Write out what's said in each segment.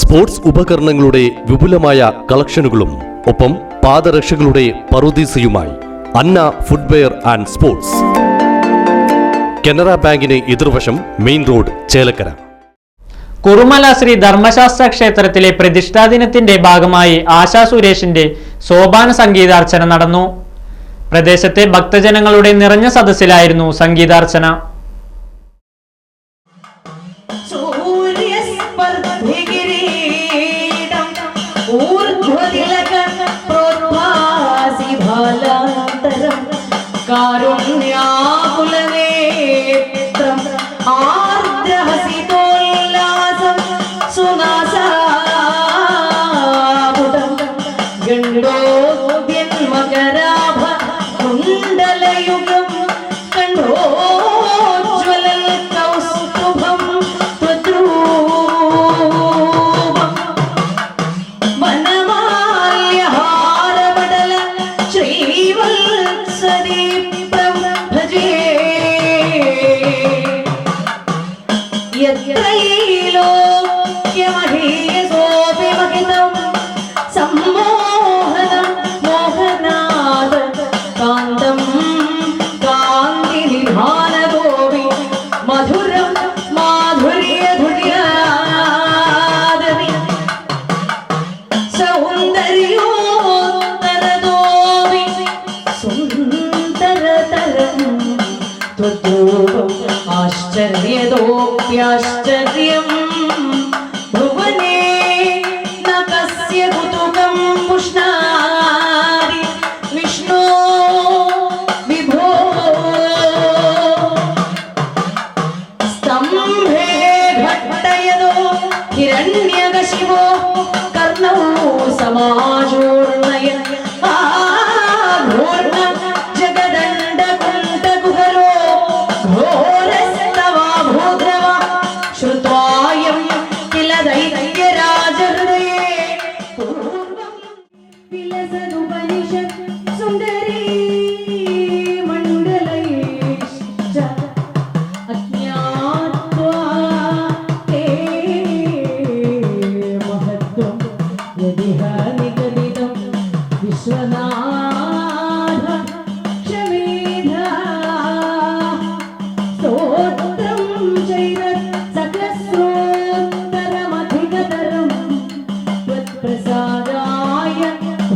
Sports ഉപകരണങ്ങളുടെ വിപുലമായ കളക്ഷനുകളും ഒപ്പം പാദരക്ഷകളുടെ പറുദീസയുമായി Anna footwear and sports. Canara ബാങ്കിന് എതിർവശം മെയിൻ റോഡ് ചേലക്കര. കുറുമല ശ്രീ ധർമ്മശാസ്ത്ര ക്ഷേത്രത്തിലെ പ്രതിഷ്ഠാ ദിനത്തിന്റെ ഭാഗമായി ആശാ സുരേഷിന്റെ സോപാന സംഗീതാർച്ചന നടന്നു. പ്രദേശത്തെ ഭക്തജനങ്ങളുടെ നിറഞ്ഞ സദസ്സിലായിരുന്നു സംഗീതാർച്ചന. కలియుగం ദൂരം ആശ്ചര്യതോപ്യാശ്ചര്യം ഭുവനേ നസ്യ കുതുകം പുഷ്ണാരി വിഷ്ണു വിഭോ സ്തംഭേ ഘട്ടയതോ ഹിരണ്യകശിവോ കർണോ സമാ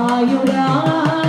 啊，有了